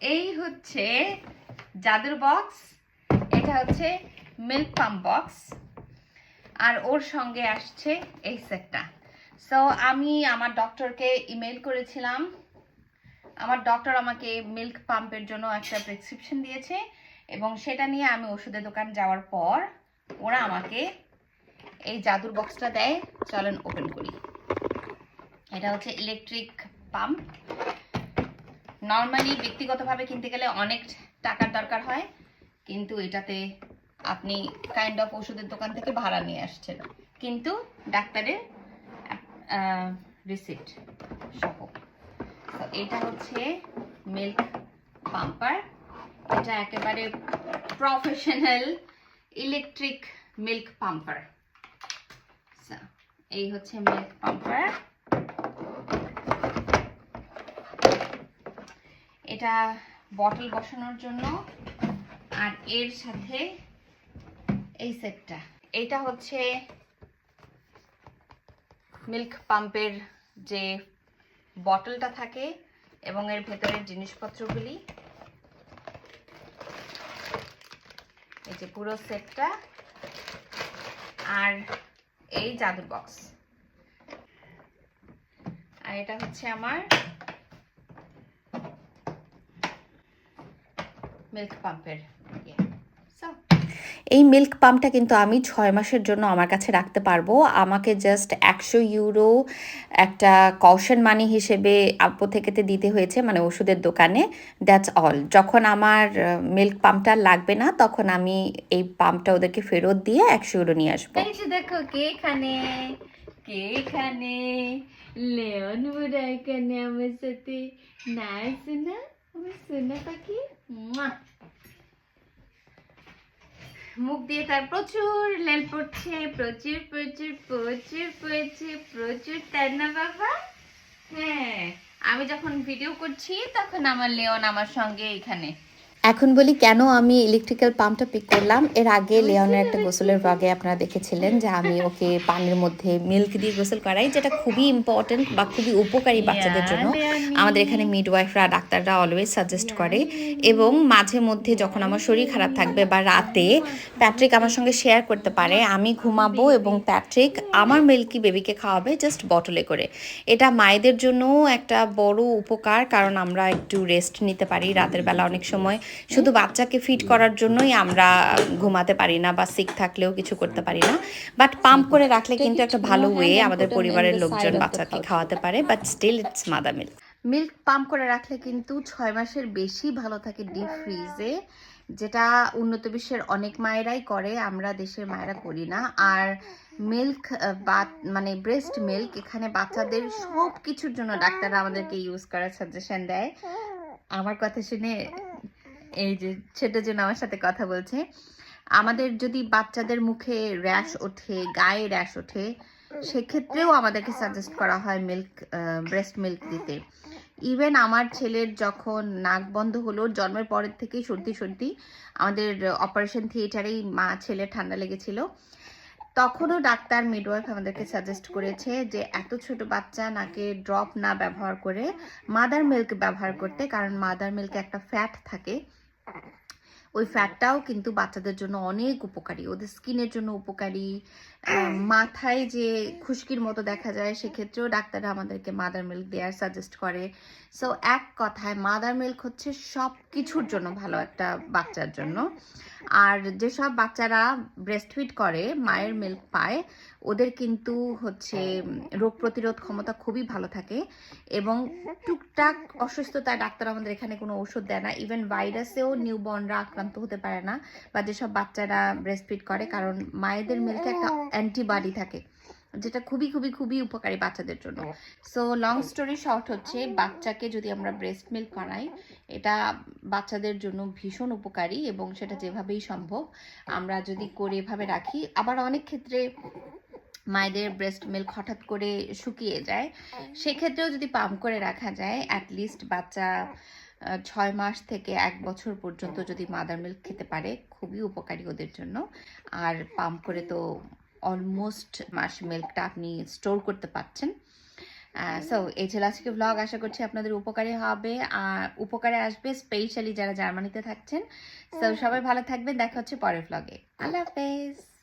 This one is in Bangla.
এই হচ্ছে জাদুর বক্স এটা হচ্ছে মিল্ক পাম্প বক্স আর ওর সঙ্গে আসছে এই সেটটা সো আমি আমার ডক্টরকে ইমেল করেছিলাম। আমার ডক্টর আমাকে মিল্ক পাম্পের জন্য একটা প্রেসক্রিপশন দিয়েছে এবং সেটা নিয়ে আমি ওষুধের দোকান যাওয়ার পর ওরা আমাকে এই জাদুর বক্সটা দেয়। চলেন ওপেন করি। এটা হচ্ছে ইলেকট্রিক পাম্প নর্মালি ব্যক্তিগতভাবে কিনতে গেলে অনেক টাকার দরকার হয়, কিন্তু এটাতে আপনি কাইন্ড অফ ওষুধের দোকান থেকে ভাড়া নিয়ে আসছেন। কিন্তু ডাক্তারের রিসিপ্ট সহ। এটা হচ্ছে মিল্ক পাম্পার এটা একেবারে প্রফেশনাল ইলেকট্রিক মিল্ক পাম্পার এই হচ্ছে মিল্ক পাম্পার এটা বটল বসানোর জন্য। আর এর সাথে এই সেটটা। এটা হচ্ছে মিল্ক পাম্পের যে বটলটা থাকে এবং এর ভেতরের জিনিসপত্রগুলি। এই যে পুরো সেটটা। আর এই জাদুর বক্স আর এটা হচ্ছে আমার মিল্ক পাম্পের ইয়ে। সো এই মিল্ক পাম্পটা কিন্তু আমি ছয় মাসের জন্য আমার কাছে রাখতে পারব। আমাকে জাস্ট একশো ইউরো একটা কশন মানি হিসেবে আপু থেকেতে দিতে হয়েছে মানে ওষুধের দোকানে। দ্যাটস অল যখন আমার মিল্ক পাম্পটা লাগবে না তখন আমি এই পাম্পটা ওদেরকে ফেরত দিয়ে একশো ইউরো নিয়ে আসব। দেখো কে এখানে? কে এখানে? লেওন বুড়া এখানে আমার সাথে না? মুখ দিয়ে তার প্রচুর লেল পড়ছে, প্রচুর প্রচুর প্রচুর প্রচুর প্রচুর, তাই না বাবা? হ্যাঁ আমি যখন ভিডিও করছি, তখন আমার লেওন আমার সঙ্গে এখানে। এখন বলি কেন আমি ইলেকট্রিক্যাল পাম্পটা পিক করলাম। এর আগে লিওনের একটা গোসলের ভাগে আপনারা দেখেছিলেন যে আমি ওকে পানির মধ্যে মিল্ক দিয়ে গোসল করাই যেটা খুবই ইম্পর্টেন্ট বা খুবই উপকারী বাচ্চাদের জন্য। আমাদের এখানে মিডওয়াইফরা ডাক্তাররা অলওয়েজ সাজেস্ট করে। এবং মাঝে মধ্যে যখন আমার শরীর খারাপ থাকবে বা রাতে প্যাট্রিক আমার সঙ্গে শেয়ার করতে পারে আমি ঘুমাবো এবং প্যাট্রিক আমার মিল্কি বেবিকে খাওয়াবে জাস্ট বটলে করে। এটা মায়েদের জন্যও একটা বড় উপকার কারণ আমরা একটু রেস্ট নিতে পারি রাতের বেলা অনেক সময়। শুধু বাচ্চাকে ফিট করার জন্যই আমরা ঘুমাতে পারি না বা সিক থাকলেও কিছু করতে পারি না। বাট পাম্প করে রাখলে কিন্তু একটা ভালো ওয়ে আমাদের পরিবারের লোকজন বাচ্চাকে খাওয়াতে পারে but still it's mother milk milk pump করে রাখলে কিন্তু ছয় মাসের বেশি ভালো থাকে ডিপ ফ্রিজে যেটা উন্নত বিশ্বের অনেক মায়েরাই করে আমরা দেশের মায়েরা করি না। আর মিল্ক বা মানে ব্রেস্ট মিল্ক এখানে বাচ্চাদের সব কিছুর জন্য ডাক্তাররা আমাদেরকে ইউজ করার সাজেশন দেয়। আমার কথা শুনে এই যে ছোট জন আমার সাথে কথা বলছে, আমাদের যদি বাচ্চাদের মুখে র্যাশ ওঠে, গায়ে র্যাশ ওঠে, সেক্ষেত্রেও আমাদেরকে সাজেস্ট করা হয় মিল্ক ব্রেস্ট মিল্ক দিতে। ইভেন আমার ছেলের যখন নাক বন্ধ হলো, জন্মের পরের থেকেই সর্দি সর্দি, আমাদের অপারেশন থিয়েটারেই মা ছেলে ঠান্ডা লেগেছিল, তখনও ডাক্তার মিডওয়াইফ আমাদেরকে সাজেস্ট করেছে যে এত ছোট বাচ্চা নাকে ড্রপ না ব্যবহার করে মাদার মিল্ক ব্যবহার করতে, কারণ মাদার মিল্কে একটা ফ্যাট থাকে। ওই ফ্যাটটাও কিন্তু বাচ্চাদের জন্য অনেক উপকারী। ওদের স্কিনের জন্য উপকারী। মাথায় যে খুশকির মতো দেখা যায়, সেক্ষেত্রেও ডাক্তাররা আমাদেরকে মাদার মিল্ক দেওয়ার সাজেস্ট করে। সো এক কথায় মাদার মিল্ক হচ্ছে সব কিছুর জন্য ভালো একটা বাচ্চার জন্য। আর যেসব বাচ্চারা ব্রেস্ট ফিড করে, মায়ের মিল্ক পায়, ওদের কিন্তু হচ্ছে রোগ প্রতিরোধ ক্ষমতা খুবই ভালো থাকে এবং টুকটাক অসুস্থতায় ডাক্তার আমাদের এখানে কোনো ওষুধ দেয় না। ইভেন ভাইরাসেও নিউবর্নরা আক্রান্ত হতে পারে না বা যেসব বাচ্চারা ব্রেস্ট ফিড করে, কারণ মায়েদের মিল্কে একটা অ্যান্টিবডি থাকে। যেটা খুবই খুবই খুবই উপকারী বাচ্চাদের জন্য। সো লং স্টোরি শর্ট হচ্ছে বাচ্চাকে যদি আমরা ব্রেস্ট মিল্ক করাই এটা বাচ্চাদের জন্য ভীষণ উপকারী এবং সেটা যেভাবেই সম্ভব আমরা যদি করে এভাবে রাখি আবার অনেক ক্ষেত্রে মায়েদের ব্রেস্ট মিল্ক হঠাৎ করে শুকিয়ে যায়। সেক্ষেত্রেও যদি পাম্প করে রাখা যায় অ্যাটলিস্ট বাচ্চা ছয় মাস থেকে এক বছর পর্যন্ত যদি মাদার মিল্ক খেতে পারে খুবই উপকারী ওদের জন্য। আর পাম্প করে তো অলমোস্ট মাস মিল্কটা আপনি স্টোর করতে পারছেন সো এই ছিল আজকে ব্লগ আশা করছি আপনাদের উপকারে হবে। আর উপকারে আসবে স্পেশালি যারা জার্মানিতে থাকছেন। সো সবাই ভালো থাকবেন। দেখা হচ্ছে পরের ব্লগে আল্লাহ হাফেজ।